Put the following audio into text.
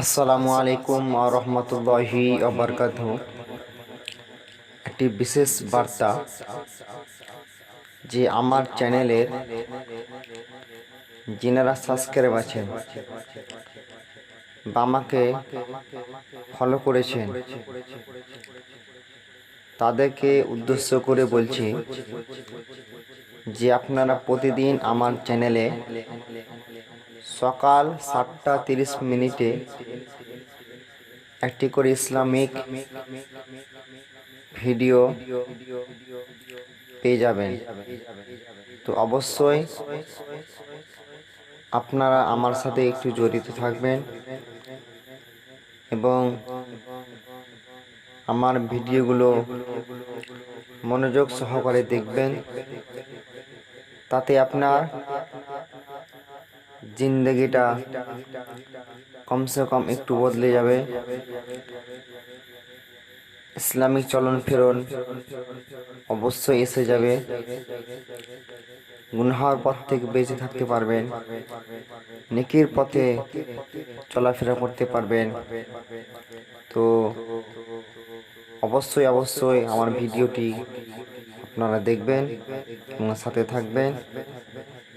আসসালামু আলাইকুম রহমতুল্লাহি অবরকাত একটি বিশেষ বার্তা যে আমার চ্যানেলের যিনারা সাবস্ক্রাইব আছেন, বা আমাকে ফলো করেছেন, তাদেরকে উদ্দেশ্য করে বলছি যে আপনারা প্রতিদিন আমার চ্যানেলে সকাল সাতটা তিরিশ মিনিটে একটি করে ইসলামিক ভিডিও পেয়ে যাবেন। তো অবশ্যই আপনারা আমার সাথে একটু জড়িত থাকবেন এবং আমার ভিডিওগুলো মনোযোগ সহকারে দেখবেন। তাতে আপনার জিন্দগিটা কমসে কম একটু বদলে যাবে। ইসলামিক চলন ফেরন অবশ্যই এসে যাবে। গুনহার পথ থেকে বেঁচে থাকতে পারবেন। নেকির পথে চলাফেরা করতে পারবেন। তো অবশ্যই অবশ্যই আমার ভিডিওটি আপনারা দেখবেন এবং সাথে থাকবেন।